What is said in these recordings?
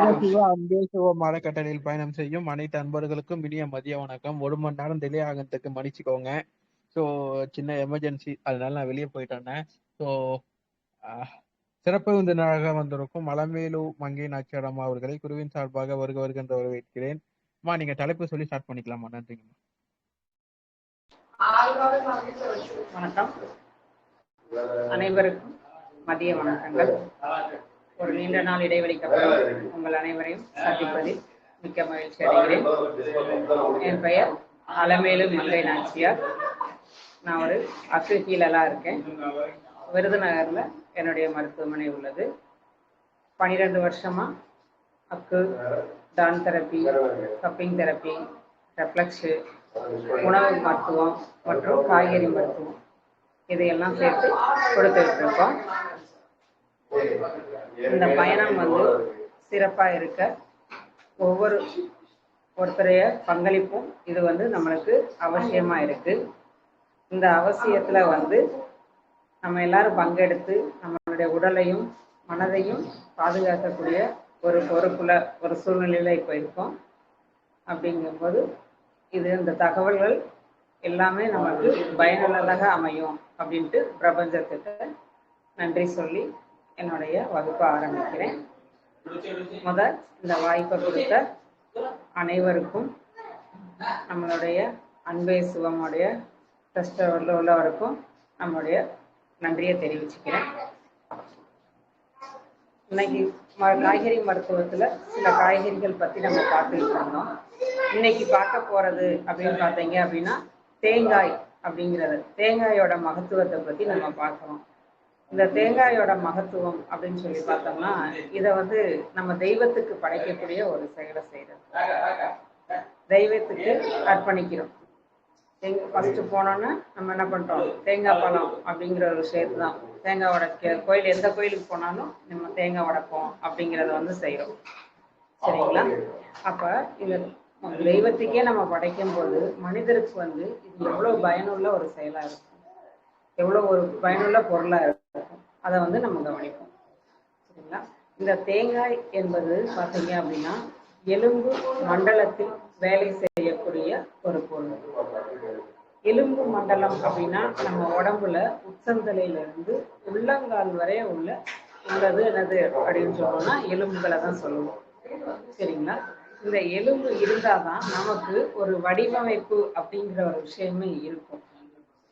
அன்பே சிவ மரக்கட்டளையில் பயணம் செய்யும் அனைத்து அன்பர்களுக்கும் இனிய மதிய வணக்கம். ஒரு மணி நேரம் டிலே ஆகிறதுக்கு மன்னிச்சுக்கோங்க. ஸோ சின்ன எமர்ஜென்சி அதனால நான் வெளியே போயிட்டு வந்தேன் ஸோ சிறப்பு விருந்தினராக வந்திருக்கும் மலமேலு மங்கை நாச்சியாரம்மா அவர்களை குருவின் சார்பாக வருக வருகின்ற வரவேற்கிறேன். அம்மா நீங்க தலைப்பு சொல்லி ஸ்டார்ட் பண்ணிக்கலாமா? நன்றிங்கம்மா வணக்கம். அனைவருக்கும் மதிய வணக்கங்கள். ஒரு நீண்ட நாள் இடைவெளிக்கு அப்புறம் உங்கள் அனைவரையும் சந்திப்பதில் மிக்க மகிழ்ச்சி அடைகிறேன். என் பெயர் அலமேலு மங்கை நாச்சியார். நான் ஒரு அக்கு இருக்கேன். விருதுநகர்ல என்னுடைய மருத்துவமனை உள்ளது. பனிரெண்டு வருஷமா அக்கு டான் தெரப்பி கப்பிங் தெரப்பி ரெஃப்ளக்ஸு உணவு மருத்துவம் மற்றும் காய்கறி மருத்துவம் இதையெல்லாம் சேர்த்து கொடுத்துட்டு இருக்கோம். இந்த பயணம் வந்து சிறப்பா இருக்க. ஒவ்வொரு ஒருத்தரைய பங்களிப்பும் இது வந்து நம்மளுக்கு அவசியமா இருக்கு. இந்த அவசியத்துல வந்து நம்ம எல்லாரும் பங்கெடுத்து நம்மளுடைய உடலையும் மனதையும் பாதுகாக்கக்கூடிய ஒரு பொறுப்புல ஒரு சூழ்நிலையில இப்போ இருக்கோம். அப்படிங்கும்போது இது இந்த தகவல்கள் எல்லாமே நமக்கு பயனுள்ளதாக அமையும் அப்படின்ட்டு பிரபஞ்சத்துக்கு நன்றி சொல்லி என்னுடைய வகுப்பை ஆரம்பிக்கிறேன். முதல் இந்த வாய்ப்பை கொடுத்த அனைவருக்கும் நம்மளுடைய அன்பே சிவமுடைய ட்ரஸ்டில் உள்ளவருக்கும் நம்மளுடைய நன்றியை தெரிவிச்சுக்கிறேன். இன்னைக்கு ம- காய்கறி மருத்துவத்தில் சில காய்கறிகள் பற்றி நம்ம பார்த்துக்கிட்டு இருந்தோம். இன்னைக்கு பார்க்க போகிறது அப்படின்னு பார்த்தீங்க அப்படின்னா தேங்காய் அப்படிங்கிறது. தேங்காயோட மகத்துவத்தை பற்றி நம்ம பார்க்குறோம். இந்த தேங்காயோட மகத்துவம் அப்படின்னு சொல்லி பார்த்தோம்னா இதை வந்து நம்ம தெய்வத்துக்கு படைக்கக்கூடிய ஒரு செயலை செய்யறது. தெய்வத்துக்கு அர்ப்பணிக்கிறோம். தேங்காய் ஃபஸ்ட்டு போனோன்னா நம்ம என்ன பண்றோம்? தேங்காய் பழம் அப்படிங்கிற ஒரு விஷயத்து தான். தேங்காய் உடைக்க கோயில் எந்த கோயிலுக்கு போனாலும் நம்ம தேங்காய் உடைப்போம் அப்படிங்கிறத வந்து செய்கிறோம் சரிங்களா? அப்ப இந்த தெய்வத்துக்கே நம்ம படைக்கும் போது மனிதருக்கு வந்து இது எவ்வளவு பயனுள்ள ஒரு செயலா இருக்கும். எவ்வளவு ஒரு பயனுள்ள பொருளா இருக்கும். அதை வந்து நம்ம கவனிப்போம். சரிங்களா? இந்த தேங்காய் என்பது பார்த்தீங்க அப்படின்னா எலும்பு மண்டலத்தில் வேலை செய்யக்கூடிய ஒரு பொருள். எலும்பு மண்டலம் அப்படின்னா நம்ம உடம்புல உச்சந்தலையிலிருந்து உள்ளங்கால் வரை உள்ள உள்ளது என்னது அப்படின்னு சொன்னோம்னா எலும்புகளை தான் சொல்லுவோம். சரிங்களா? இந்த எலும்பு இருந்தாதான் நமக்கு ஒரு வடிவமைப்பு அப்படிங்கிற ஒரு விஷயமே இருக்கும்.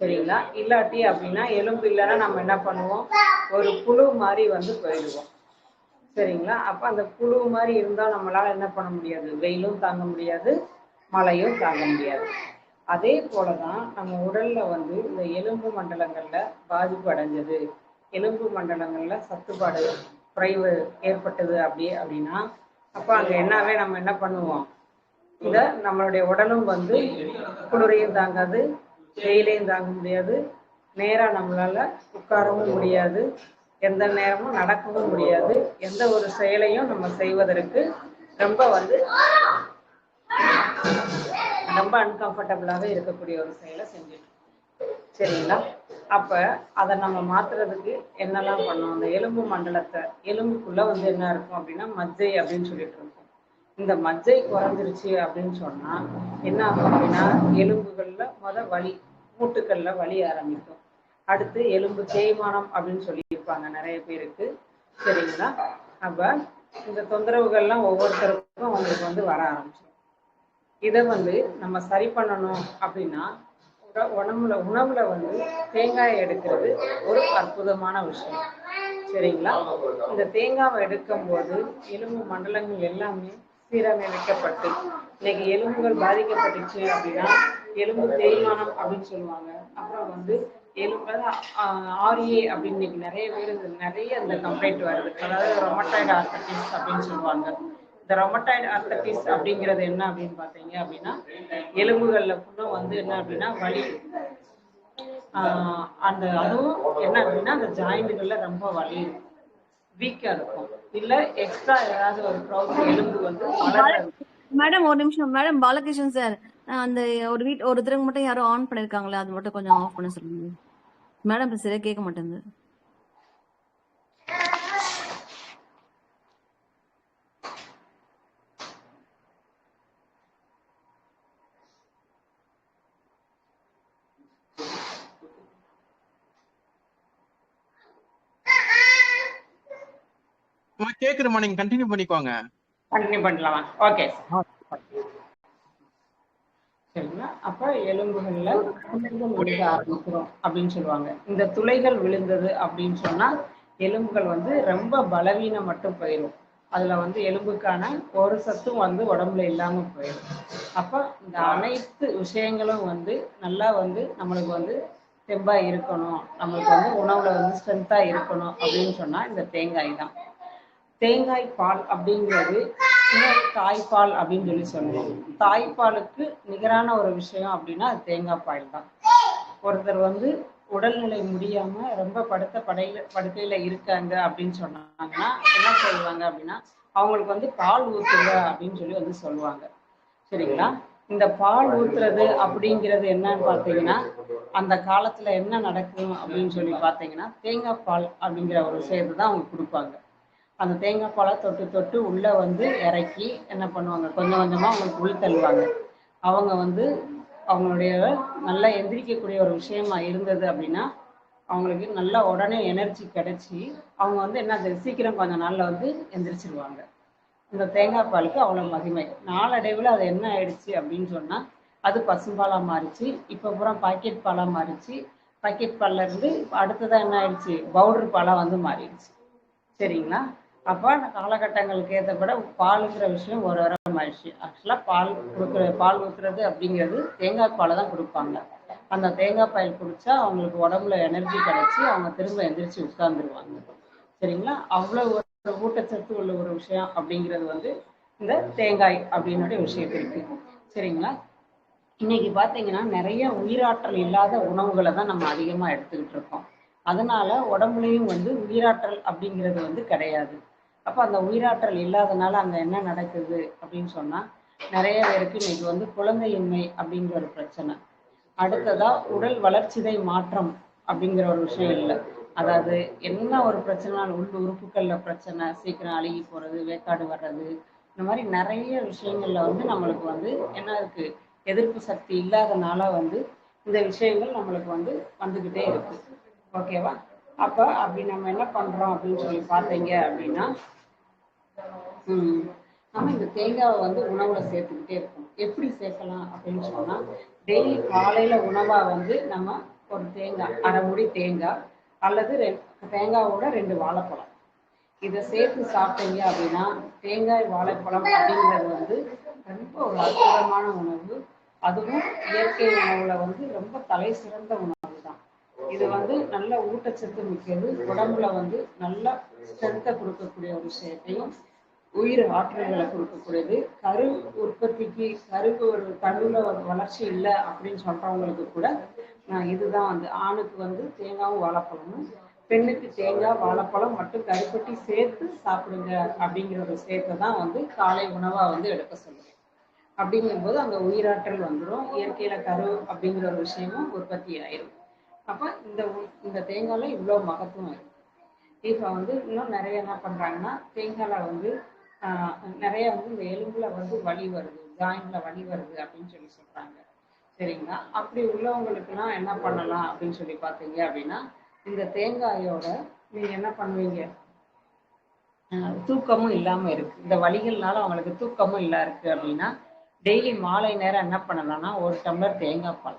சரிங்களா? இல்லாட்டி அப்படின்னா எலும்பு இல்லைன்னா நம்ம என்ன பண்ணுவோம்? ஒரு புழு மாதிரி வந்து போயிடுவோம். சரிங்களா? அப்ப அந்த புழு மாதிரி இருந்தா நம்மளால என்ன பண்ண முடியாது? வெயிலும் தாங்க முடியாது மழையும் தாங்க முடியாது. அதே போலதான் நம்ம உடல்ல வந்து இந்த எலும்பு மண்டலங்கள்ல பாதிப்பு அடைஞ்சது. எலும்பு மண்டலங்கள்ல சத்துப்பாடு குறைவு ஏற்பட்டது அப்படி அப்படின்னா அப்ப அங்க என்னவே நம்ம என்ன பண்ணுவோம்? இந்த நம்மளுடைய உடலும் வந்து குளிரையும் தாங்காது வெயிலையும் தாங்க முடியாது. நேராக நம்மளால் உட்காரவும் முடியாது. எந்த நேரமும் நடக்கவும் முடியாது. எந்த ஒரு செயலையும் நம்ம செய்வதற்கு ரொம்ப வந்து ரொம்ப அன்கம்ஃபர்டபுளாக இருக்கக்கூடிய ஒரு செயலை செஞ்சுட்டு சரிங்களா? அப்போ அதை நம்ம மாத்துறதுக்கு என்னெல்லாம் பண்ணோம் அந்த எலும்பு மண்டலத்தை எலும்புக்குள்ள வந்து என்ன இருக்கும் அப்படின்னா மஜ்ஜை அப்படின்னு சொல்லிட்டு இருக்கோம். இந்த மஜ்ஜை குறைஞ்சிருச்சு அப்படின்னு சொன்னா என்ன ஆகும் அப்படின்னா எலும்புகள்ல முத வலி மூட்டுக்கள்ல வலி ஆரம்பிக்கும். அடுத்து எலும்பு தேய்மானம் அப்படின்னு சொல்லியிருப்பாங்க நிறைய பேருக்கு. சரிங்களா? அப்ப இந்த தொந்தரவுகள்லாம் ஒவ்வொருத்தருக்கும் அவங்களுக்கு வந்து வர ஆரம்பிச்சிடும். இதை வந்து நம்ம சரி பண்ணணும் அப்படின்னா உணவுல உணவுல வந்து தேங்காயை எடுக்கிறது ஒரு அற்புதமான விஷயம். சரிங்களா? இந்த தேங்காவை எடுக்கும் போது எலும்பு மண்டலங்கள் எல்லாமே சீரமைக்கப்பட்டு இன்னைக்கு எலும்புகள் பாதிக்கப்பட்டுச்சு அப்படின்னா எலும்பு தேய்மானம் அப்படின்னு சொல்லுவாங்க. அப்புறம் வந்து எலும்பு ஆர்ஏ அப்படின்னு இன்னைக்கு நிறைய பேர் நிறைய அந்த கம்ப்ளைண்ட் வருது. அதாவது ரொமட்டாய்டு ஆர்த்தட்டிஸ் அப்படின்னு சொல்லுவாங்க. இந்த ரொமட்டாய்டு ஆர்த்தட்டிஸ் அப்படிங்கிறது என்ன அப்படின்னு பார்த்தீங்க அப்படின்னா எலும்புகள்ல ஃபுல்லும் வந்து என்ன அப்படின்னா வலி. அந்த அதுவும் என்ன அப்படின்னா அந்த ஜாயிண்ட்டுகள்ல ரொம்ப வலி. இருக்கும் வீக்கா இருக்கும். இல்ல எக்ஸ்ட்ரா ஏதாவது ஒரு ப்ராப்ளம் எலும்பு வந்து மேடம் ஒரு நிமிஷம். மேடம் பாலகிருஷ்ணன் சார் அந்த ஒரு வீட் ஒருத்தருக்கு மட்டும் யாரோ ஆன் பண்ணிருக்காங்களே அது மட்டும் கொஞ்சம் ஆஃப் பண்ண சொல்லுங்க. மேடம் சரியா கேட்க மாட்டேங்குது. கேக்குதும்மா நீங்க கண்டினியூ பண்ணிக்கோங்க. கண்டினியூ பண்ணலாமா? ஓகே சரிங்களா? அப்ப எலும்புகள்ல துளைகள் விழுக ஆரம்பிக்கிறோம். அப்படின்னு சொல்லுவாங்க. இந்த துளைகள் விழுந்தது அப்படின்னு சொன்னா எலும்புகள் வந்து ரொம்ப பலவீனம் மட்டும் போயிடும் அதுல வந்து எலும்புக்கான ஒரு சத்தும் வந்து உடம்புல இல்லாம போயிடும் அப்ப இந்த அனைத்து விஷயங்களும் வந்து நல்லா வந்து நம்மளுக்கு வந்து தெம்பா இருக்கணும். நம்மளுக்கு வந்து உணவுல வந்து ஸ்ட்ரென்த்தா இருக்கணும் அப்படின்னு சொன்னா இந்த தேங்காய் தான். தேங்காய் பால் அப்படிங்கிறது இன்னொரு தாய்ப்பால் அப்படின்னு சொல்லி சொல்லுவோம். தாய்ப்பாலுக்கு நிகரான ஒரு விஷயம் அப்படின்னா அது தேங்காய் பால் தான். ஒருத்தர் வந்து உடல்நிலை முடியாம ரொம்ப படுத்த படையில படுக்கையில இருக்காங்க அப்படின்னு சொன்னாங்கன்னா என்ன சொல்லுவாங்க அப்படின்னா அவங்களுக்கு வந்து பால் ஊத்துங்க அப்படின்னு சொல்லி வந்து சொல்லுவாங்க. சரிங்களா? இந்த பால் ஊத்துறது அப்படிங்கிறது என்னன்னு பார்த்தீங்கன்னா அந்த காலத்துல என்ன நடக்கும் அப்படின்னு சொல்லி பார்த்தீங்கன்னா தேங்காய் பால் அப்படிங்கிற ஒரு விஷயத்தை தான் அவங்க கொடுப்பாங்க. அந்த தேங்காய் பாலை தொட்டு தொட்டு உள்ளே வந்து இறக்கி என்ன பண்ணுவாங்க? கொஞ்சம் கொஞ்சமாக அவங்களுக்கு உள் தள்ளுவாங்க. அவங்க வந்து அவங்களுடைய நல்லா எந்திரிக்கக்கூடிய ஒரு விஷயமா இருந்தது அப்படின்னா அவங்களுக்கு நல்லா உடனே எனர்ஜி கிடைச்சி அவங்க வந்து என்ன சீக்கிரம் கொஞ்ச நாளில் வந்து எந்திரிச்சிருவாங்க. இந்த தேங்காய் பாலுக்கு அவ்வளோ மகிமை. நாளடைவில் அது என்ன ஆயிடுச்சு அப்படின்னு சொன்னால் அது பசும்பாலாக மாறிச்சு இப்போ பூரா பாக்கெட் பாலாக மாறிச்சு. பாக்கெட் பாலில் இருந்து அடுத்ததாக என்ன ஆயிடுச்சு? பவுடர் பாலாக வந்து மாறிடுச்சு. சரிங்களா? அப்போ அந்த காலகட்டங்களுக்கு ஏற்றப்பட பாலுங்கிற விஷயம் ஒரு வாரம் ஆயிடுச்சு. ஆக்சுவலாக பால் கொடுக்குற பால் ஊற்றுறது அப்படிங்கிறது தேங்காய் பாலை தான் கொடுப்பாங்க. அந்த தேங்காய் பால் குடிச்சா அவங்களுக்கு உடம்புல எனர்ஜி கிடச்சி அவங்க திரும்ப எந்திரிச்சு உட்கார்ந்துருவாங்க. சரிங்களா? அவ்வளோ ஒரு ஊட்டச்சத்து உள்ள ஒரு விஷயம் அப்படிங்கிறது வந்து இந்த தேங்காய் அப்படின்னுடைய விஷயத்திற்கு சரிங்களா? இன்னைக்கு பார்த்தீங்கன்னா நிறைய உயிராற்றல் இல்லாத உணவுகளை தான் நம்ம அதிகமாக எடுத்துக்கிட்டு இருக்கோம். அதனால உடம்புலையும் வந்து உயிராற்றல் அப்படிங்கிறது வந்து கிடையாது. அப்போ அந்த உயிராற்றல் இல்லாதனால அங்கே என்ன நடக்குது அப்படின்னு சொன்னால் நிறைய பேருக்கு இன்னைக்கு வந்து குழந்தையின்மை அப்படிங்கிற ஒரு பிரச்சனை. அடுத்ததா உடல் வளர்ச்சிதை மாற்றம் அப்படிங்கிற ஒரு விஷயம் இல்லை. அதாவது என்ன ஒரு பிரச்சனைனாலும் உள் உறுப்புகள்ல பிரச்சனை சீக்கிரம் அழுகி போறது வேக்காடு வர்றது இந்த மாதிரி நிறைய விஷயங்கள்ல வந்து நம்மளுக்கு வந்து என்ன இருக்கு? எதிர்ப்பு சக்தி இல்லாதனால வந்து இந்த விஷயங்கள் நம்மளுக்கு வந்து வந்துகிட்டே இருக்கு. ஓகேவா? அப்ப அப்படி நம்ம என்ன பண்றோம் அப்படின்னு சொல்லி பார்த்தீங்க அப்படின்னா நம்ம இந்த தேங்காவை வந்து உணவுல சேர்த்துக்கிட்டே இருக்கணும் எப்படி சேர்க்கலாம் அப்படின்னு சொன்னா டெய்லி காலையில உணவா வந்து நம்ம ஒரு தேங்காய் அரை முடி தேங்காய் அல்லது ரெ- தேங்காவோட ரெண்டு வாழைப்பழம். இதை சேர்த்து சாப்பிட்டீங்க அப்படின்னா தேங்காய் வாழைப்பழம் அப்படிங்கிறது வந்து ரொம்ப ஒரு அற்புதமான உணவு. அதுவும் இயற்கை உணவுல வந்து ரொம்ப தலை சிறந்த உணவு தான். இது வந்து நல்ல ஊட்டச்சத்து மிக்கது. உடம்புல வந்து நல்ல ஸ்ட்ரென்த்தை கொடுக்கக்கூடிய ஒரு விஷயத்தையும் உயிர் ஆற்றல்களை கொடுக்கக்கூடியது. கரு உற்பத்திக்கு கருக்கு ஒரு கருவில் ஒரு வளர்ச்சி இல்லை அப்படின்னு சொல்றவங்களுக்கு கூட நான் இதுதான் வந்து ஆணுக்கு வந்து தேங்காவும் வாழைப்பழமும் பெண்ணுக்கு தேங்காய் வாழைப்பழம் மட்டும் கருப்பட்டி சேர்த்து சாப்பிடுங்க அப்படிங்கிற ஒரு சேர்த்து தான் வந்து காலை உணவா வந்து எடுக்க சொல்லுவேன். அப்படிங்கும்போது அங்க உயிராற்றல் வந்துடும் இயற்கையில கரு அப்படிங்கிற ஒரு விஷயமும் உற்பத்தி ஆயிரும். அப்போ இந்த இந்த தேங்காயில் இவ்வளோ மகத்துவம் இருக்கும் இப்போ வந்து இன்னும் நிறைய என்ன பண்றாங்கன்னா தேங்காயில் வந்து நிறைய வந்து இந்த எலும்புல வந்து வலி வருது ஜாயின்ல வலி வருது அப்படின்னு சொல்லி சொல்றாங்க. சரிங்களா? அப்படி உள்ளவங்களுக்குலாம் என்ன பண்ணலாம் அப்படின்னு சொல்லி பார்த்தீங்க அப்படின்னா இந்த தேங்காயோட நீங்க என்ன பண்ணுவீங்க? தூக்கமும் இல்லாம இருக்கு. இந்த வலிகள்னால அவங்களுக்கு தூக்கமும் இல்ல இருக்கு அப்படின்னா டெய்லி மாலை நேரம் என்ன பண்ணலாம்னா ஒரு டம்ளர் தேங்காய் பால்.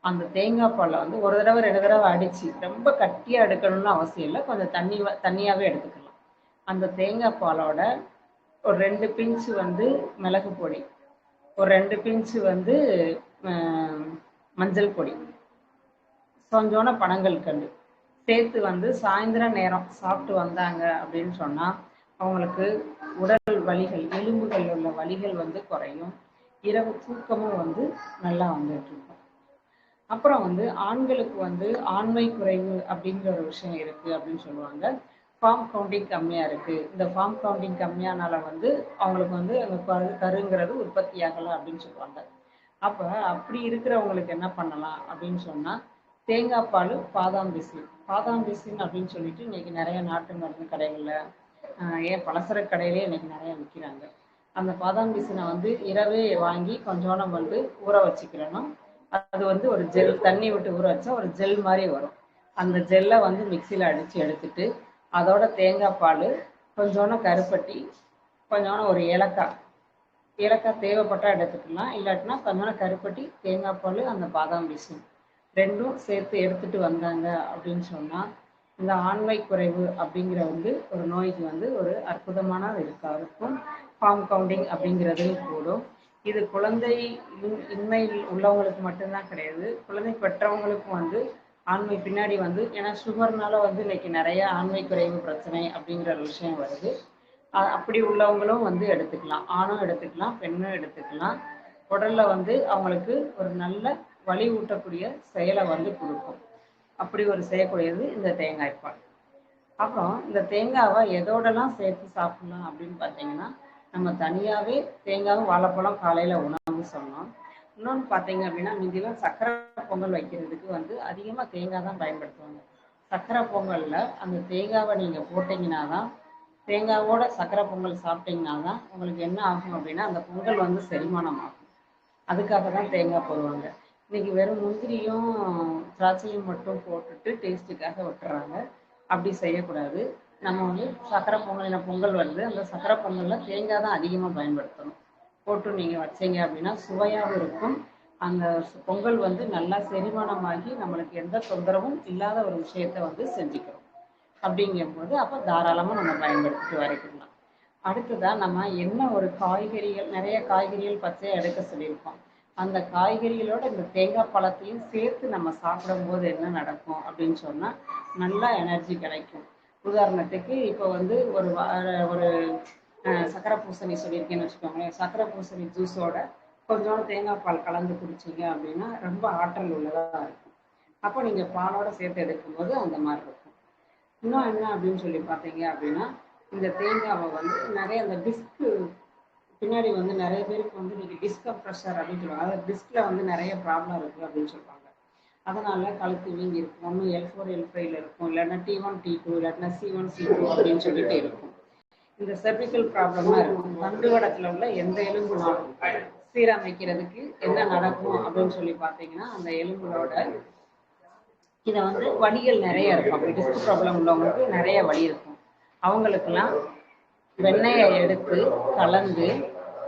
அந்த தேங்காய் பாலை வந்து ஒரு தடவை ரெண்டு தடவை அடிச்சு ரொம்ப கட்டியா எடுக்கணும்னு அவசியம் இல்லை. கொஞ்சம் தண்ணி வ- தண்ணியாவே எடுத்துக்கலாம். அந்த தேங்காய் பாலோட ஒரு ரெண்டு பிஞ்சு வந்து மிளகு பொடி. ஒரு ரெண்டு பிஞ்சு வந்து மஞ்சள் பொடி. கொஞ்சோன பனங்கள் கண்டு சேர்த்து வந்து சாயந்தரம் நேரம் சாப்பிட்டு வந்தாங்க அப்படின்னு சொன்னா அவங்களுக்கு உடல் வலிகள் எலும்புகள் உள்ள வலிகள் வந்து குறையும். இரவு தூக்கமும் வந்து நல்லா வந்துட்டு இருக்கும். அப்புறம் வந்து ஆண்களுக்கு வந்து ஆண்மை குறைவு அப்படிங்கிற ஒரு விஷயம் இருக்கு அப்படின்னு சொல்லுவாங்க. ஃபார்ம் கவுண்டிங் கம்மியாக இருக்குது இந்த ஃபார்ம் கவுண்டிங் கம்மியானால வந்து அவங்களுக்கு வந்து அந்த கரு கருங்கிறது உற்பத்தி ஆகலை அப்படின்னு சொல்லுவாங்க. அப்போ அப்படி இருக்கிறவங்களுக்கு என்ன பண்ணலாம் அப்படின்னு சொன்னால் தேங்காய் பால் பாதாம் பிசின் பாதாம் பிசின் அப்படின்னு சொல்லிட்டு இன்னைக்கு நிறைய நாட்டு மருந்து கடைகளில் ஏன் பலசர கடையிலே இன்னைக்கு நிறைய விற்கிறாங்க அந்த பாதாம் பிசினை வந்து இரவே வாங்கி கொஞ்சோண்டு வந்து ஊற வச்சுக்கிறணும். அது வந்து ஒரு ஜெல் தண்ணி விட்டு ஊற வச்சா ஒரு ஜெல் மாதிரி வரும். அந்த ஜெல்லை வந்து மிக்சியில் அடித்து எடுத்துட்டு அதோட தேங்காய் பால் கொஞ்சோண்டு கருப்பட்டி கொஞ்சோண்டு ஒரு ஏலக்காய். ஏலக்காய் தேவைப்பட்டா எடுத்துக்கலாம். இல்லாட்டினா கொஞ்சோண்டு கருப்பட்டி தேங்காய் பால் அந்த பாதாம் பிசின் ரெண்டும் சேர்த்து எடுத்துகிட்டு வந்தாங்க அப்படின்னு சொன்னால் இந்த ஆண்மை குறைவு அப்படிங்கிற வந்து ஒரு நோய்க்கு வந்து ஒரு அற்புதமான இருக்கா? இருக்கும். ஃபார்ம் கவுண்டிங் அப்படிங்கிறது கூடும். இது குழந்தை இன்- இன்மையில் உள்ளவங்களுக்கு மட்டும்தான் கிடையாது. குழந்தை பெற்றவங்களுக்கும் வந்து ஆண்மை பின்னாடி வந்து ஏன்னா சுகர்னால வந்து இன்னைக்கு நிறைய ஆண்மை குறைவு பிரச்சனை அப்படிங்கிற ஒரு விஷயம் வருது. அப்படி உள்ளவங்களும் வந்து எடுத்துக்கலாம். ஆணும் எடுத்துக்கலாம் பெண்ணும் எடுத்துக்கலாம். உடல்ல வந்து அவங்களுக்கு ஒரு நல்ல வலி ஊட்டக்கூடிய செயலை வந்து கொடுக்கும். அப்படி ஒரு செய்யக்கூடியது இந்த தேங்காய் பால். அப்புறம் இந்த தேங்காவை எதோடலாம் சேர்த்து சாப்பிடலாம் அப்படின்னு பார்த்தீங்கன்னா நம்ம தனியாகவே தேங்காவும் வாழைப்பழம் காலையில் உணவு சொன்னோம். இன்னொன்று பார்த்தீங்க அப்படின்னா மிந்திலாம் சக்கரை பொங்கல் வைக்கிறதுக்கு வந்து அதிகமாக தேங்காய் தான் பயன்படுத்துவாங்க. சக்கரை பொங்கலில் அந்த தேங்காவை நீங்கள் போட்டிங்கன்னா தான் தேங்காவோட சக்கரை பொங்கல் சாப்பிட்டீங்கன்னா தான் உங்களுக்கு என்ன ஆகும் அப்படின்னா அந்த பொங்கல் வந்து செரிமானம் ஆகும் அதுக்காக தான் தேங்காய் போடுவாங்க. இன்னைக்கு வெறும் முந்திரியும் திராட்சையும் மட்டும் போட்டுட்டு டேஸ்ட்டுக்காக விட்டுறாங்க. அப்படி செய்யக்கூடாது. நம்ம வந்து சக்கரை பொங்கல் பொங்கல் வருது. அந்த சக்கரை பொங்கலில் தேங்காய் தான் அதிகமாக பயன்படுத்தணும். போட்டு நீங்கள் வச்சீங்க அப்படின்னா சுவையாகவும் இருக்கும். அந்த பொங்கல் வந்து நல்லா செரிமானமாகி நம்மளுக்கு எந்த தொந்தரவும் இல்லாத ஒரு விஷயத்த வந்து செஞ்சுக்கிறோம். அப்படிங்கும்போது அப்போ தாராளமாக நம்ம பயன்படுத்திட்டு வரைக்கலாம். அடுத்ததாக நம்ம என்ன ஒரு காய்கறிகள் நிறைய காய்கறிகள் பச்சையாக எடுக்க சொல்லியிருக்கோம். அந்த காய்கறிகளோட இந்த தேங்காய் பழத்தையும் சேர்த்து நம்ம சாப்பிடும்போது என்ன நடக்கும் அப்படின்னு சொன்னால் நல்லா எனர்ஜி கிடைக்கும். உதாரணத்துக்கு இப்போ வந்து ஒரு வார ஒரு சக்கரை பூசணி சொல்லியிருக்கேன்னு வச்சுக்கோங்களேன். சக்கரை பூசணி ஜூஸோட கொஞ்சோண்டு தேங்காய் பால் கலந்து குடிச்சிங்க அப்படின்னா ரொம்ப ஆற்றல் உள்ளதாக இருக்கும். அப்போ நீங்கள் பாலோட சேர்த்து எடுக்கும்போது அந்த மாதிரி இருக்கும். இன்னும் என்ன அப்படின்னு சொல்லி பார்த்தீங்க அப்படின்னா இந்த தேங்காவை வந்து நிறைய அந்த டிஸ்க்கு பின்னாடி வந்து நிறைய பேருக்கு வந்து இன்னைக்கு டிஸ்க் ப்ரெஷர் அப்படின்னு சொல்லுவாங்க. அதாவது டிஸ்கில் வந்து நிறைய ப்ராப்ளம் இருக்குது அப்படின்னு சொல்லுவாங்க. அதனால கழுத்து வீங்கி இருக்கும். ஒன்று எல் ஃபோர் எல் ஃபைவ்ல இருக்கும். இல்லைன்னா டி ஒன் டி டூ இல்லாட்டினா சி ஒன் சி டூ அப்படின்னு சொல்லிட்டு இருக்கும். இந்த செர்விக்கல் ப்ராப்ளமாக இருக்கும். தண்டுவடத்தில் உள்ள எந்த எலும்புனாலும் சீரமைக்கிறதுக்கு என்ன நடக்கும் அப்படின்னு சொல்லி பார்த்தீங்கன்னா அந்த எலும்புகளோட இதை வந்து வலிகள் நிறைய இருக்கும். அப்படி டிஸ்க் ப்ராப்ளம் உள்ளவங்களுக்கு நிறைய வலி இருக்கும். அவங்களுக்கெல்லாம் வெண்ணெயை எடுத்து கலந்து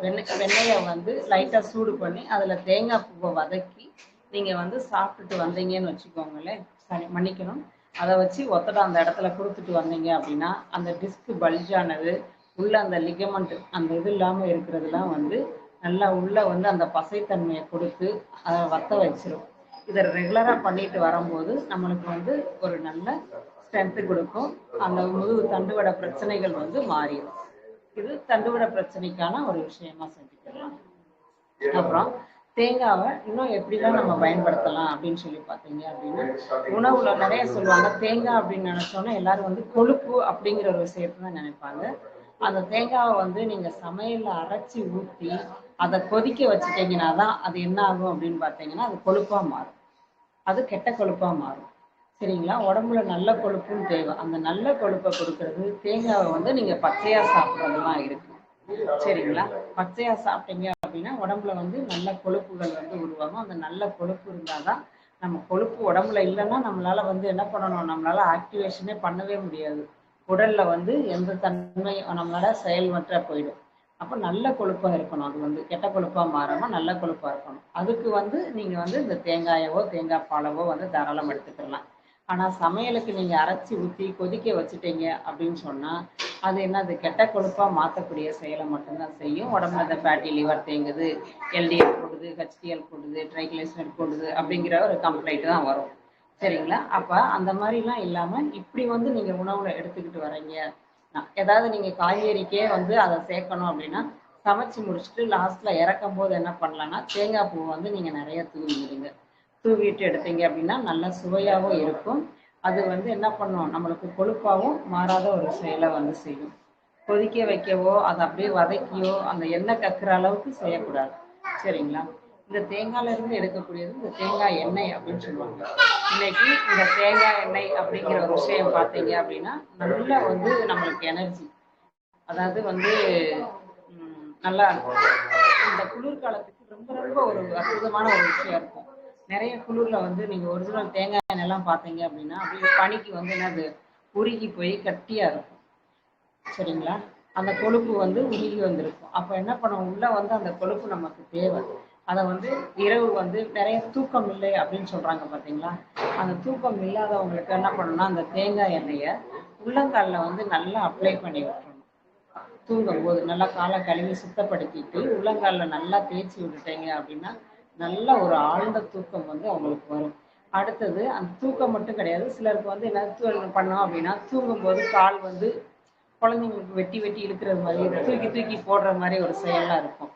வெண்ணெய் வெண்ணெயை வந்து லைட்டாக சூடு பண்ணி அதில் தேங்காய் பூவை வதக்கி நீங்கள் வந்து சாப்பிட்டுட்டு வந்தீங்கன்னு வச்சுக்கோங்களேன். சரி மன்னிக்கணும். அதை வச்சு ஒத்தடை அந்த இடத்துல கொடுத்துட்டு வந்தீங்க அப்படின்னா அந்த டிஸ்க் பல்ஜானது உள்ள அந்த லிகமெண்ட் அந்த இது இல்லாமல் இருக்கிறதுலாம் வந்து நல்லா உள்ள வந்து அந்த பசைத்தன்மையை கொடுத்து அதை வத்த வச்சிரும். இதை ரெகுலராக பண்ணிட்டு வரும்போது நம்மளுக்கு வந்து ஒரு நல்ல ஸ்ட்ரென்த்து கொடுக்கும். அந்த முதுகு தண்டுவட பிரச்சனைகள் வந்து மாறிடும். இது தண்டுவட பிரச்சனைக்கான ஒரு விஷயமா செஞ்சுக்கலாம். அப்புறம் தேங்காவை இன்னும் எப்படிலாம் நம்ம பயன்படுத்தலாம் அப்படின்னு சொல்லி பார்த்தீங்க அப்படின்னா உணவுல நிறைய சொல்லுவாங்க. தேங்காய் அப்படின்னு நினைச்சோன்னா எல்லாரும் வந்து கொழுப்பு அப்படிங்கிற ஒரு விஷயத்தை தான் நினைப்பாங்க. அந்த தேங்காவை வந்து நீங்க சமையல்ல அரைச்சி ஊற்றி அதை கொதிக்க வச்சுட்டீங்கன்னா தான் அது என்ன ஆகும் அப்படின்னு பார்த்தீங்கன்னா அது கொழுப்பா மாறும். அது கெட்ட கொழுப்பா மாறும். சரிங்களா? உடம்புல நல்ல கொழுப்பும் தேவை. அந்த நல்ல கொழுப்பை கொடுக்கறது தேங்காவை வந்து நீங்க பச்சையா சாப்பிட்றதெல்லாம் இருக்கு. சரிங்களா? பச்சையா சாப்பிட்டீங்க அப்படின்னா உடம்புல வந்து நல்ல கொழுப்புகள் வந்து உருவாகும். அந்த நல்ல கொழுப்பு இருந்தாதான் நம்ம கொழுப்பு உடம்புல இல்லைன்னா நம்மளால வந்து என்ன பண்ணணும்? நம்மளால ஆக்டிவேஷனே பண்ணவே முடியாது. உடல்ல வந்து எந்த தன்மை நம்மளால செயல்மற்ற போயிடும். அப்போ நல்ல கொழுப்பா இருக்கணும். அது வந்து கெட்ட கொழுப்பா மாறாம நல்ல கொழுப்பா இருக்கணும். அதுக்கு வந்து நீங்க வந்து இந்த தேங்காயவோ தேங்காய் பாலவோ வந்து தாராளம் எடுத்துக்கலாம். ஆனா சமையலுக்கு நீங்க அரைச்சி ஊத்தி கொதிக்க வச்சுட்டீங்க அப்படின்னு சொன்னா அது என்னது? கெட்ட கொழுப்பா மாத்தக்கூடிய செயலை மட்டும்தான் செய்யும். உடம்புல இந்த ஃபேட்டி லிவர் தேங்குது எல்டிஎல் போடுது ஹெச்டிஎல் கூடுது ட்ரைக்ளிசரைட் போடுது அப்படிங்கிற ஒரு கம்ப்ளைண்ட் தான் வரும். சரிங்களா? அப்ப அந்த மாதிரிலாம் இல்லாம இப்படி வந்து நீங்க உணவுல எடுத்துக்கிட்டு வரீங்க நான் ஏதாவது நீங்க காய்கறிக்கே வந்து அதை சேர்க்கணும் அப்படின்னா சமைச்சு முடிச்சுட்டு லாஸ்ட்ல இறக்கும் போது என்ன பண்ணலாம்னா தேங்காய் பூ வந்து நீங்க நிறைய தூவிடுங்க தூவிட்டு எடுத்தீங்க அப்படின்னா நல்ல சுவையாகவும் இருக்கும். அது வந்து என்ன பண்ணும்? நம்மளுக்கு கொழுப்பாகவும் மாறாத ஒரு செயலை வந்து செய்யும். கொதிக்க வைக்கவோ அதை அப்படியே வதக்கியோ அந்த எண்ணெய் கக்குற அளவுக்கு செய்யக்கூடாது. சரிங்களா? இந்த தேங்காயில இருந்து எடுக்கக்கூடியது இந்த தேங்காய் எண்ணெய் அப்படின்னு சொல்லுவாங்க. இன்னைக்கு இந்த தேங்காய் எண்ணெய் அப்படிங்கிற ஒரு விஷயம் பார்த்தீங்க அப்படின்னா நல்லா வந்து நம்மளுக்கு எனர்ஜி அதாவது வந்து நல்லா நல்லா இந்த குளிர்காலத்துக்கு ரொம்ப ரொம்ப ஒரு அற்புதமான ஒரு விஷயம் இருக்கும். நிறைய குளிர்ல வந்து நீங்க ஒரிஜினல் தேங்காய் எண்ணெய்லாம் பார்த்தீங்க அப்படின்னா அப்படியே பனிக்கு வந்து என்னது உருகி போய் கட்டியா இருக்கும். சரிங்களா? அந்த கொழுப்பு வந்து உருகி வந்திருக்கும். அப்போ என்ன பண்ணும் உள்ள வந்து அந்த கொழுப்பு நமக்கு தேவை. அதை வந்து இரவு வந்து நிறைய தூக்கம் இல்லை அப்படின்னு சொல்கிறாங்க பார்த்தீங்களா அந்த தூக்கம் இல்லாதவங்களுக்கு என்ன பண்ணணும்னா அந்த தேங்காய் எண்ணெயை உள்ளங்காலில் வந்து நல்லா அப்ளை பண்ணி விட்டுறணும். தூங்கும் போது நல்லா காலை கழுவி சுத்தப்படுத்திட்டு உள்ளங்காலில் நல்லா தேய்ச்சி விட்டுட்டீங்க அப்படின்னா நல்ல ஒரு ஆழ்ந்த தூக்கம் வந்து அவங்களுக்கு வரும். அடுத்தது அந்த தூக்கம் மட்டும் கிடையாது. சிலருக்கு வந்து என்ன பண்ணோம் அப்படின்னா தூங்கும்போது கால் வந்து குழந்தைங்களுக்கு வெட்டி வெட்டி இழுக்கிறது மாதிரி தூக்கி தூக்கி போடுற மாதிரி ஒரு செயலாக இருக்கும்.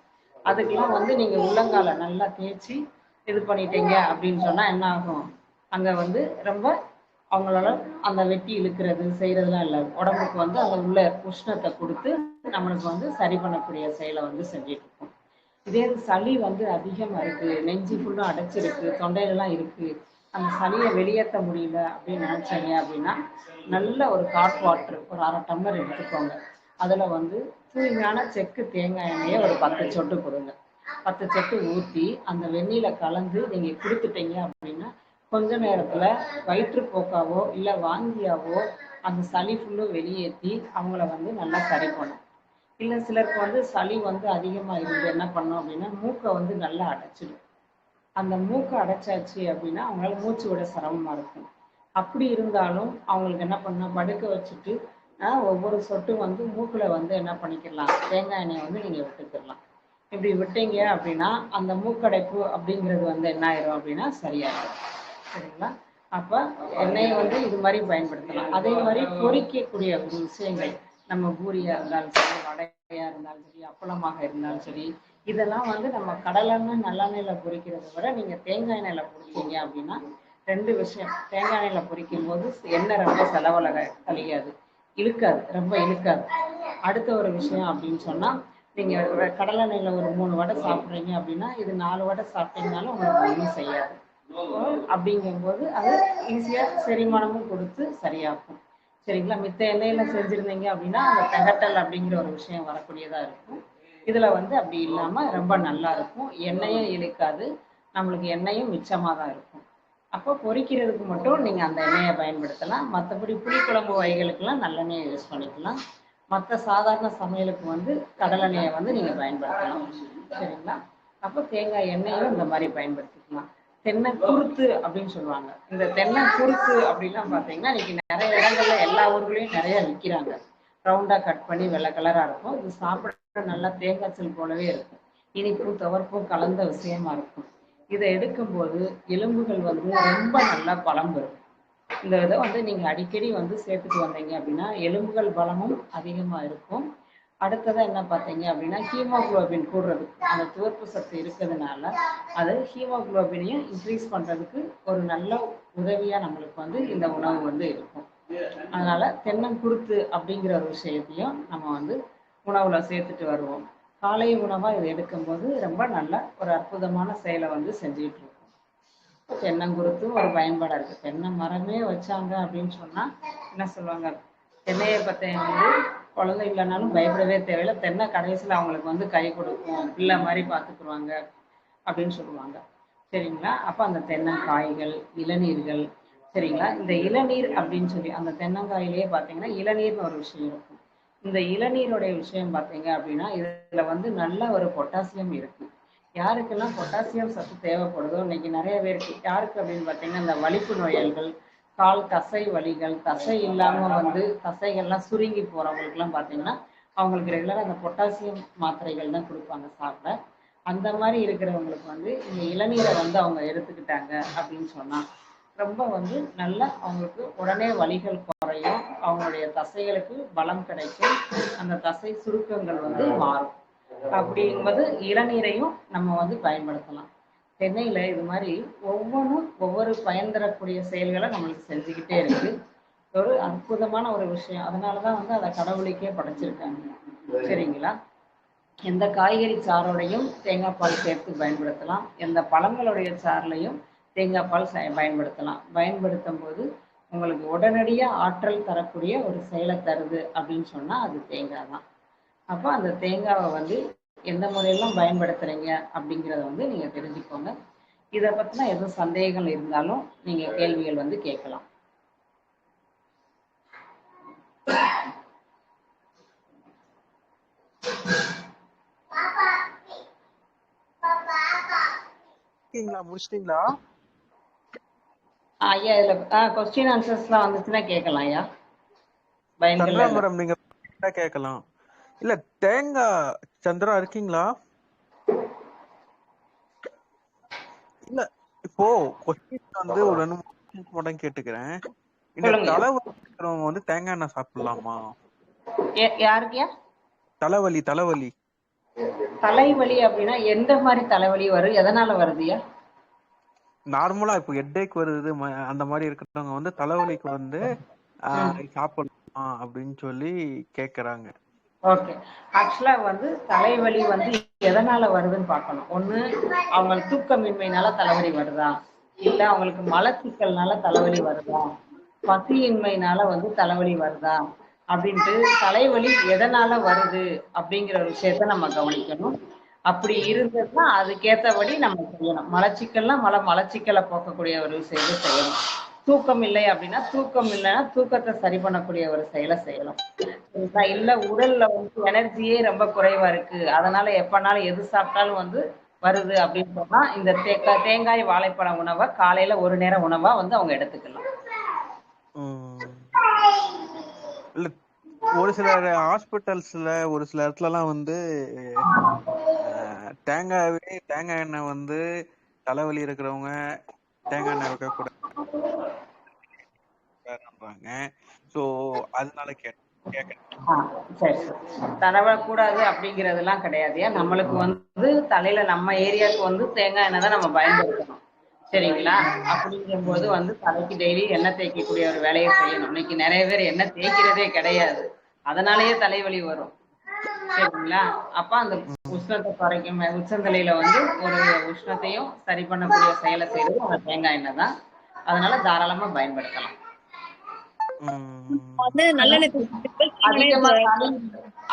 அதுக்கெல்லாம் வந்து நீங்கள் உள்ளங்கால நல்லா தேய்ச்சி இது பண்ணிட்டீங்க அப்படின்னு சொன்னால் என்ன ஆகும்? அங்கே வந்து ரொம்ப அவங்களால அந்த வெட்டி இழுக்கிறது செய்கிறதுலாம் இல்லை. உடம்புக்கு வந்து அந்த உள்ள உஷ்ணத்தை கொடுத்து நம்மளுக்கு வந்து சரி பண்ணக்கூடிய செயலை வந்து செஞ்சுட்டு இருக்கோம். இதே சளி வந்து அதிகமாக இருக்குது நெஞ்சு ஃபுல்லும் அடைச்சிருக்கு. தொண்டையிலலாம் இருக்குது அந்த சளியை வெளியேற்ற முடியல அப்படின்னு நினைச்சீங்க அப்படின்னா நல்ல ஒரு ஹாட் வாட்டர் ஒரு அரை டம்ளர் எடுத்துக்கோங்க. அதில் வந்து தூய்மையான செக்கு தேங்காய் எண்ணெயை ஒரு பத்து சொட்டு கொடுங்க. பத்து சொட்டு ஊற்றி அந்த வெந்நீல கலந்து நீங்க கொடுத்துட்டீங்க அப்படின்னா கொஞ்ச நேரத்தில் வயிற்றுப்போக்காவோ இல்லை வாந்தியாவோ அந்த சளி ஃபுல்லும் வெளியேற்றி அவங்கள வந்து நல்லா சரி பண்ணும் இல்லை சிலருக்கு வந்து சளி வந்து அதிகமா இருந்து என்ன பண்ணும் அப்படின்னா மூக்கை வந்து நல்லா அடைச்சிடும். அந்த மூக்கை அடைச்சாச்சு அப்படின்னா அவங்களால மூச்சு விட சிரமமா இருக்கும். அப்படி இருந்தாலும் அவங்களுக்கு என்ன பண்ணால் படுக்க வச்சுட்டு ஒவ்வொரு சொட்டும் வந்து மூக்குல வந்து என்ன பண்ணிக்கலாம் தேங்காய் எண்ணெயை வந்து நீங்க விட்டுக்கிடலாம். இப்படி விட்டீங்க அப்படின்னா அந்த மூக்கடைப்பு அப்படிங்கிறது வந்து என்ன ஆயிரும் அப்படின்னா சரியாயிடும் சரிங்களா? அப்ப எண்ணெயை வந்து இது மாதிரி பயன்படுத்தலாம். அதே மாதிரி பொரிக்கக்கூடிய ஒரு விஷயங்கள் நம்ம பூரியாக இருந்தாலும் சரி வடையாக இருந்தாலும் சரி அப்பளமாக இருந்தாலும் சரி இதெல்லாம் வந்து நம்ம கடலெண்ணெய் நல்லெண்ணெயில் பொரிக்கிறதை விட நீங்க தேங்காய் எண்ணெயில் பொரிச்சீங்க அப்படின்னா ரெண்டு விஷயம். தேங்காய் எண்ணெயில் பொரிக்கும் போது எண்ணெய் ரொம்ப செலவுல கழியாது இழுக்காது ரொம்ப இழுக்காது. அடுத்த ஒரு விஷயம் அப்படின்னு சொன்னால் நீங்கள் ர- கடலெண்ணெயில ஒரு மூணு வடை சாப்பிட்றீங்க அப்படின்னா இது நாலு வடை சாப்பிட்டீங்கனாலும் உங்களுக்கு ஒன்றும் செய்யாது. அப்படிங்கும்போது அது ஈஸியாக செரிமானமும் கொடுத்து சரியாக்கும் சரிங்களா? மித்த எண்ணெயில் செஞ்சிருந்தீங்க அப்படின்னா அந்த தகட்டல் அப்படிங்கிற ஒரு விஷயம் வரக்கூடியதாக இருக்கும். இதில் வந்து அப்படி இல்லாமல் ரொம்ப நல்லா இருக்கும். எண்ணெயும் இழுக்காது. நம்மளுக்கு எண்ணெயும் மிச்சமாக தான் இருக்கும். அப்போ பொரிக்கிறதுக்கு மட்டும் நீங்க அந்த எண்ணெயை பயன்படுத்தலாம். மற்றபடி புளிக்குழம்பு வகைகளுக்கெல்லாம் நல்லெண்ணெயை யூஸ் பண்ணிக்கலாம். மற்ற சாதாரண சமையலுக்கு வந்து கடலெண்ணெயை வந்து நீங்க பயன்படுத்தலாம். சரிங்களா? அப்போ தேங்காய் எண்ணெயும் இந்த மாதிரி பயன்படுத்திக்கலாம். தென்னை குருத்து அப்படின்னு சொல்லுவாங்க. இந்த தென்னை குருத்து அப்படிலாம் பார்த்தீங்கன்னா இன்னைக்கு நிறைய இடங்கள்ல எல்லா ஊர்களையும் நிறைய விற்கிறாங்க. ரவுண்டா கட் பண்ணி வெள்ளை கலரா இருக்கும். இது சாப்பிட நல்லா தேங்காய்ச்சல் போலவே இருக்கும். இனிப்பும் துவர்ப்பும் கலந்த விஷயமா இருக்கும். இதை எடுக்கும்போது எலும்புகள் வந்து ரொம்ப நல்லா பலம் பெறும். இந்த இதை வந்து நீங்கள் அடிக்கடி வந்து சேர்த்துட்டு வந்தீங்க அப்படின்னா எலும்புகள் பலமும் அதிகமாக இருக்கும். அடுத்ததாக என்ன பார்த்தீங்க அப்படின்னா ஹீமோகுளோபின் கூடுறது. அந்த துவர்ப்பு சத்து இருக்கிறதுனால அது ஹீமோகுளோபினையும் இன்க்ரீஸ் பண்ணுறதுக்கு ஒரு நல்ல உதவியாக நம்மளுக்கு வந்து இந்த உணவு வந்து இருக்கும். அதனால் தென்னங்குருத்து அப்படிங்கிற ஒரு விஷயத்தையும் நம்ம வந்து உணவில் சேர்த்துட்டு வருவோம். காலை உணவாக இதை எடுக்கும்போது ரொம்ப நல்ல ஒரு அற்புதமான செயலை வந்து செஞ்சுட்டு இருக்கோம் தென்னங்குருத்தும் ஒரு பயன்பாடாக இருக்குது தென்னை மரமே வச்சாங்க அப்படின்னு சொன்னால் என்ன சொல்லுவாங்க? தென்னையை பற்றி வந்து குழந்தை இல்லைனாலும் பயப்படவே தேவையில்லை. தென்னை கடைசியில் அவங்களுக்கு வந்து கை கொடுக்கும். பிள்ளை மாதிரி பார்த்துக்குருவாங்க அப்படின்னு சொல்லுவாங்க. சரிங்களா? அப்போ அந்த தென்னங்காய்கள் இளநீர்கள் சரிங்களா? இந்த இளநீர் அப்படின்னு சொல்லி அந்த தென்னங்காயிலேயே பார்த்தீங்கன்னா இளநீர்னு ஒரு விஷயம் இந்த இளநீருடைய விஷயம் பார்த்தீங்க அப்படின்னா இதுல வந்து நல்ல ஒரு பொட்டாசியம் இருக்கு. யாருக்கெல்லாம் பொட்டாசியம் சத்து தேவைப்படுதோ இன்னைக்கு நிறைய பேருக்கு யாருக்கு அப்படின்னு பார்த்தீங்கன்னா இந்த வலிப்பு நோயாளிகள் கால் தசை வலிகள் தசை இல்லாம வந்து தசைகள்லாம் சுருங்கி போறவங்களுக்குலாம் பார்த்தீங்கன்னா அவங்களுக்கு ரெகுலராக அந்த பொட்டாசியம் மாத்திரைகள் தான் கொடுப்பாங்க சாப்பிட. அந்த மாதிரி இருக்கிறவங்களுக்கு வந்து இந்த இளநீரை வந்து அவங்க எடுத்துக்கிட்டாங்க அப்படின்னு சொன்னா ரொம்ப வந்து நல்ல அவங்களுக்கு உடனே வலிகள் குறையும். அவங்களுடைய தசைகளுக்கு பலம் கிடைக்கும். அந்த தசை சுருக்கங்கள் வந்து மாறும். அப்படிங்கும்போது இளநீரையும் நம்ம வந்து பயன்படுத்தலாம். தென்னையில இது மாதிரி ஒவ்வொன்றும் ஒவ்வொரு பயன் தரக்கூடிய செயல்களை நம்மளுக்கு செஞ்சுக்கிட்டே இருக்கு. ஒரு அற்புதமான ஒரு விஷயம். அதனாலதான் வந்து அதை கடவுளுக்கே படைச்சிருக்காங்க. சரிங்களா? எந்த காய்கறி சாரோடையும் தேங்காய் பால் சேர்த்து பயன்படுத்தலாம். எந்த பழங்களுடைய சாறுலையும் தேங்காய் பால் பயன்படுத்தலாம். பயன்படுத்தும் போது உங்களுக்கு உடனடியாக ஆற்றல் தரக்கூடிய ஒரு செயலை தருது அப்படின்னு சொன்னால் அது தேங்காய் தான். அப்போ அந்த தேங்காவை வந்து எந்த முறையெல்லாம் பயன்படுத்துகிறீங்க அப்படிங்கிறத வந்து நீங்கள் தெரிஞ்சுக்கோங்க. இதை பற்றின எதுவும் சந்தேகங்கள் இருந்தாலும் நீங்கள் கேள்விகள் வந்து கேட்கலாம். முடிச்சிட்டீங்களா? ஐயா இதுல கொஸ்டின் ஆன்சர்ஸ்லாம் வந்துச்சுன்னா கேட்கலாம் ஐயா. சந்திரா மேடம் நீங்க கேட்கலாம். இல்ல தேங்காய் சந்திரா இருக்கீங்களா? இல்ல இப்போ கொஸ்டின் வந்து ஒரு ரெண்டு மட்டும் கேட்டுக்கிறேன். இந்த. தலைவலி வந்து தேங்காய் எண்ணெய் சாப்பிடலாமா? யாருக்குயா? தலைவலி தலைவலி தலைவலி அப்படின்னா எந்த மாதிரி தலைவலி வரும்? எதனால வருதுயா நார்மலா இப்போ ஹெட்டேக் வருது அந்த மாதிரி இருக்கிறவங்க வந்து தலைவலிக்கு வந்து சாப்பிடலாமா அப்படின்னு சொல்லி கேக்குறாங்க. ஓகே ஆக்சுவலா வந்து தலைவலி வந்து எதனால வருதுன்னு பார்க்கணும். ஒண்ணு அவங்க தூக்கமின்மையினால தலைவலி வருதா? இல்ல அவங்களுக்கு மலச்சிக்கல்னால தலைவலி வருதா? பசியின்மையினால வந்து தலைவலி வருதா? அப்படின்ட்டு தலைவலி எதனால வருது அப்படிங்கிற ஒரு விஷயத்த நம்ம கவனிக்கணும். அப்படி இருந்ததுன்னா அதுக்கேத்தபடி நம்ம செய்யணும். மலச்சிக்கல்னா மலை மலச்சிக்கலை போக்கக்கூடிய ஒரு செயலை செய்யணும். தூக்கம் இல்லை அப்படின்னா தூக்கம் இல்லைன்னா தூக்கத்தை சரி பண்ணக்கூடிய ஒரு செயலை செய்யலாம் இல்ல உடல்ல வந்து எனர்ஜியே ரொம்ப குறைவா இருக்கு. அதனால எப்பனாலும் எது சாப்பிட்டாலும் வந்து வருது அப்படின்னு சொன்னா இந்த தேங்காய் தேங்காய் வாழைப்பழம் உணவை காலையில ஒரு நேரம் உணவா வந்து அவங்க எடுத்துக்கலாம். ஒரு சில ஹாஸ்பிட்டல்ஸ்ல ஒரு சில இடத்துலலாம் வந்து தேங்காவே தேங்காய் எண்ணெய் வந்து தலைவலி இருக்கிறவங்க தேங்காய் எண்ணெய் வைக்க கூடாதுன்றாங்க சோ அதனால கேட்டேன் கேட்கறேன் சரி தடவக்கூடாது அப்படிங்கறதெல்லாம் நம்மளுக்கு வந்து தலையில நம்ம ஏரியாவுக்கு வந்து தேங்காய் எண்ணெய் தான் நம்ம பயன்படுத்தணும். சரிங்களா? அப்படிங்கும்போது வந்து தலைக்கு டெய்லி எண்ணெய் தேய்க்கக்கூடிய ஒரு வேலையை செய்யணும். இன்னைக்கு நிறைய பேர் எண்ணெய் தேய்க்கிறதே கிடையாது. அதனாலயே தலைவலி வரும். சரிங்களா? அப்ப அந்த உஷ்ணத்தை குறைக்கும் உச்சந்தலையில வந்து ஒரு உஷ்ணத்தையும் சரி பண்ணக்கூடிய செயலை செய்யறது அந்த தேங்காய் எண்ணெய் தான். அதனால தாராளமா பயன்படுத்தலாம். அதிகமா சளி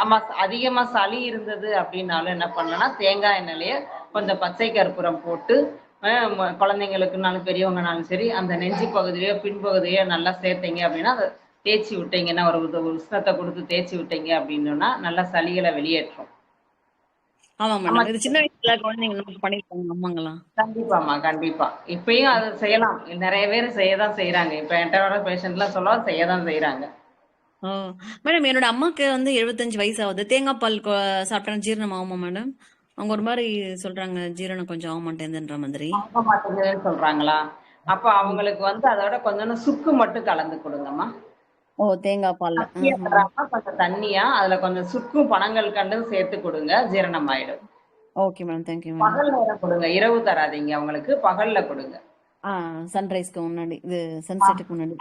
ஆமா அதிகமா சளி இருந்தது அப்படின்னாலும் என்ன பண்ணலாம்னா தேங்காய் எண்ணெயிலேயே கொஞ்சம் பச்சை கற்பூரம் போட்டு குழந்தைங்களுக்குனாலும் பெரியவங்கனாலும் சரி அந்த நெஞ்சு பகுதியிலயோ பின்பகுதியோ நல்லா சேர்த்தீங்க அப்படின்னா அதை தேய்ச்சி விட்டீங்கன்னா ஒரு உஷ்ணத்தை கொடுத்து தேய்ச்சி விட்டீங்க அப்படின்னா நல்லா சளிகளை வெளியேற்றும். கண்டிப்பாம்மா கண்டிப்பா இப்பயும் அது செய்யலாம். நிறைய பேர் செய்யதான் செய்யறாங்க இப்ப என்கிட்ட வர பேஷண்ட்லாம் சொல்ல செய்யதான் செய்யறாங்க மேடம் என்னோட அம்மாக்கு வந்து எழுபத்தஞ்சு வயசு ஆகுது தேங்காய் பால் சாப்பிட்டா ஜீரணம் ஆகுமா மேடம்? அவங்க ஒரு மாதிரி சொல்றாங்க ஜீரணம் கொஞ்சம் ஆக மாட்டேங்குதுன்ற மாதிரி. ஆக மாட்டேங்குதுன்னு சொல்றாங்களா? அப்ப அவங்களுக்கு வந்து அதோட கொஞ்சம் சுக்கு மட்டும் கலந்து கொடுங்கம்மா. ஓ தேங்காய் பால்ல. கொஞ்சம் தண்ணியா அதுல கொஞ்சம் சுக்கும் பனங்கள் கண்டும் சேர்த்து கொடுங்க ஜீரணம் ஆயிடும் ஓகே மேடம் தேங்க்யூ மேடம் பகல் நேரம் கொடுங்க இரவு தராதீங்க அவங்களுக்கு பகல்ல கொடுங்க. ஆ சன்ரைஸ்க்கு முன்னாடி இது சன்செட்டுக்கு முன்னாடி.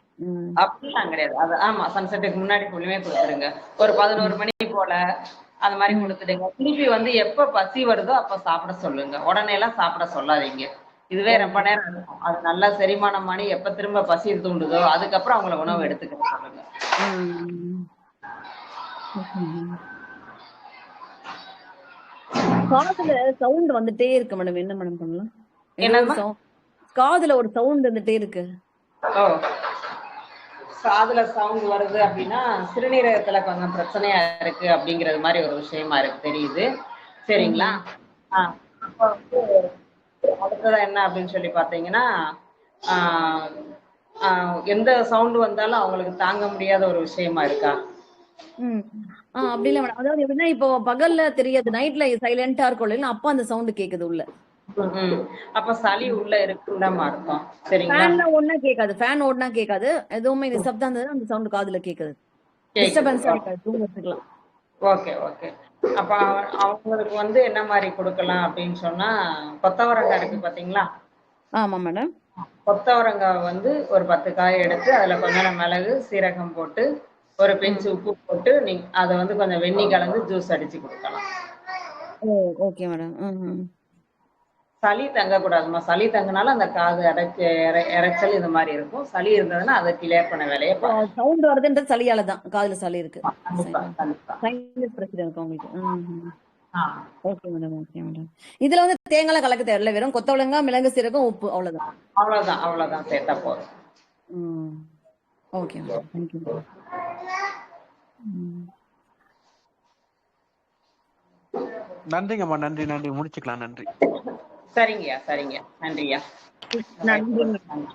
அப்படிலாம் கிடையாது. அது ஆமா சன்செட்டுக்கு முன்னாடி ஃபுல்லுமே கொடுத்துருங்க. ஒரு பதினோரு மணி போல அந்த மாதிரி கொடுத்துடுங்க. திருப்பி வந்து எப்ப பசி வருதோ அப்ப சாப்பிட சொல்லுங்க. உடனே எல்லாம் சாப்பிட சொல்லாதீங்க. இதுவே ரொம்ப நேரம் இருக்கும் அது நல்லா செரிமானம் பண்ணி எப்ப திரும்ப பசி தூண்டுதோ அதுக்கப்புறம் அவங்கள உணவு எடுத்துக்க சொல்லுங்க. காதுல சவுண்ட் வந்துட்டே இருக்கு மேடம் என்ன மேடம் பண்ணலாம்? காதுல ஒரு சவுண்ட் வந்துட்டே இருக்கு. காதுல சவுண்ட் வருது அப்படின்னா சிறுநீரகத்துல கொஞ்சம் பிரச்சனையா இருக்கு அப்படிங்கிறது மாதிரி ஒரு விஷயமா இருக்கு. தெரியுது. சரிங்களா? ஆ. அப்ப வந்து அடுத்ததா என்ன அப்படின்னு சொல்லி ஆ, எந்த சவுண்ட் வந்தாலும் அவங்களுக்கு தாங்க முடியாத ஒரு விஷயமா இருக்கா? அப்படி இல்ல மேடம் அதாவது எப்படின்னா இப்போ பகல்ல தெரியாது நைட்ல சைலண்டா இருக்கும் இல்லையா அப்ப அந்த சவுண்ட் கேக்குது உள்ள. அப்ப சளி உள்ள இருக்குன்னு அர்த்தம். சரிங்களா? ஃபேன்ல ஓடுனா கேட்காது ஃபேன் ஓடுனா கேட்காது எதுவுமே நிசப்தம் இருந்தது அந்த சவுண்ட் காதுல கேக்குது. கேக்குது. டிஸ்டர்பன்ஸா இருக்காது. தூங்கறதுக்குலாம் ஓகே ஓகே. அப்ப அவ- அவங்களுக்கு வந்து என்ன மாதிரி கொடுக்கலாம் அப்படின்னு சொன்னா கொத்தவரங்காய் இருக்கு பாத்தீங்களா? ஆமா மேடம் கொத்தவரங்காய் வந்து ஒரு பத்து காய் எடுத்து அதுல கொஞ்சம் மிளகு சீரகம் போட்டு ஒரு பிஞ்சு உப்பு போட்டு நீ அதை வந்து கொஞ்சம் வெந்நி கலந்து ஜூஸ் அடிச்சு கொடுக்கலாம். ஓகே மேடம் சளி தங்கக்கூடாதுமா சளி தங்கினாலும் அந்த காது அடைச்ச இறை- இரைச்சல் இது மாதிரி இருக்கும். சளி இருந்ததுன்னா அதை கிளியர் பண்ண வேலையை. சவுண்ட் வருதுன்றது சளியால தான். காதுல சளி இருக்கு. பிரச்சனை இருக்கு உங்களுக்கு. ஓகே மேடம் ஓகே மேடம் இதுல வந்து தேங்காய் கலக்க தேவையில்ல. வெறும் கொத்தவளங்காய் மிளகு சீரகம் உப்பு. அவ்வளவுதான். அவ்வளவுதான் அவ்வளவுதான். சேர்த்தா போதும். ஓகே மேடம் தேங்க்யூ நன்றிங்கம்மா. நன்றி நன்றி. முடிச்சுக்கலாம். நன்றி. சரிங்கய்யா சரிங்க நன்றியா நன்றிங்க. நன்றி